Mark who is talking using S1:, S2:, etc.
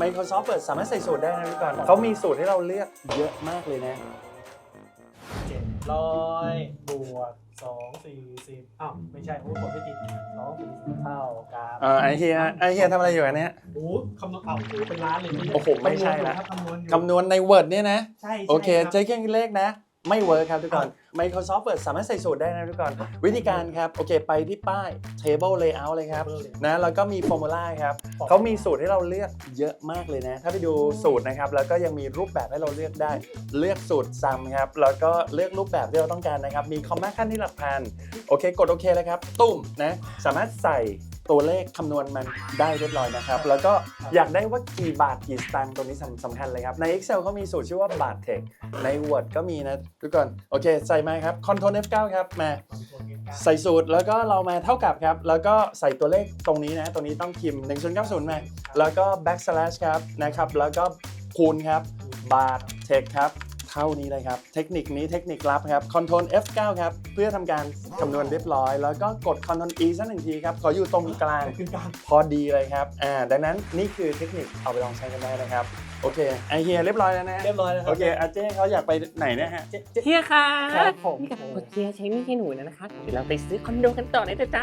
S1: Microsoft เปิดสามารถใส่สูตรได้นะพี่กรณ์เขามีสูตรให้เราเลือกเยอะมากเลยนะ
S2: เจ็ดร้อยบวกสองสี่สิบอ้าวไม่ใช่โอ้กดไม่ติดสองสี่สิบเท่ากับ
S1: เออไอเฮียไอเฮียทำอะไรอยู่อันเนี้ย
S2: โอ้คำนวณเอาโอ้เป็นล้านเลยนี่
S1: โอ้โหไม่ใช่ละ
S2: คำนวณอยู่
S1: คำนวณใน Word เนี่ยนะ
S2: ใช่
S1: โอเค
S2: ใช่
S1: ใจเครื่องคิดเลขนะ ไม่เวิร์คครับทุกคน Microsoft เปิดสามารถใส่สูตรได้นะทุกคนวิธีการครับ โอเค ไปที่ป้าย Table Layout เลยครับนะแล้วก็มี Formula ครับเขามีสูตรให้เราเลือกเยอะมากเลยนะ ถ้าไปดูสูตรนะครับ แล้วก็ยังมีรูปแบบให้เราเลือกได้ เลือกสูตรซ้ำครับ แล้วก็เลือกรูปแบบที่เราต้องการนะครับ มีคอมมาขั้นที่หลักพัน โอเค กดโอเคเลยครับ ตุ้มนะ สามารถใส่ ตัวเลขคำนวณมันได้เรียบร้อยนะครับ แล้วก็อยากได้ว่ากี่บาทกี่สตางค์ตัวนี้สำสำคัญเลยครับ ใน Excel เขามีสูตรชื่อว่าบาทเทคใน Word ก็มีนะทุกคนโอเค ใส่มาครับ Ctrl F9 ครับมาใส่สูตรแล้วก็เรามาเท่ากับครับ แล้วก็ใส่ตัวเลขตรงนี้นะ ตรงนี้ต้องพิมพ์1090มาแล้วก็ backslash ครับนะครับแล้วก็คูณครับบาทเทคครับ เท่านี้เลยครับ เทคนิคนี้เทคนิคลับครับ Ctrl F9 ครับ เพื่อทำการคำนวณเรียบร้อย แล้วก็กด Ctrl E สักหนึ่งทีครับ ขออยู่ตรงกลาง
S2: ขึ้นกลาง
S1: พอดีเลยครับ อ่า ดังนั้นนี่คือเทคนิคเอาไปลองใช้กันได้นะครับ โอเค ไอเฮียเรียบร้อยแล้วนะ
S2: เรียบร้อยแล้วครั
S1: โอเค อาเจ้เขาอยากไปไหนเนะฮะ
S2: เจ๊เจ๊
S3: เฮียค่ะ
S2: ครับผม
S3: นี่กับเฮียใช้หนี่ให้หนูแล้วนะคะ เดี๋ยวเราไปซื้อคอนโดกันต่อเลยนะจ๊ะ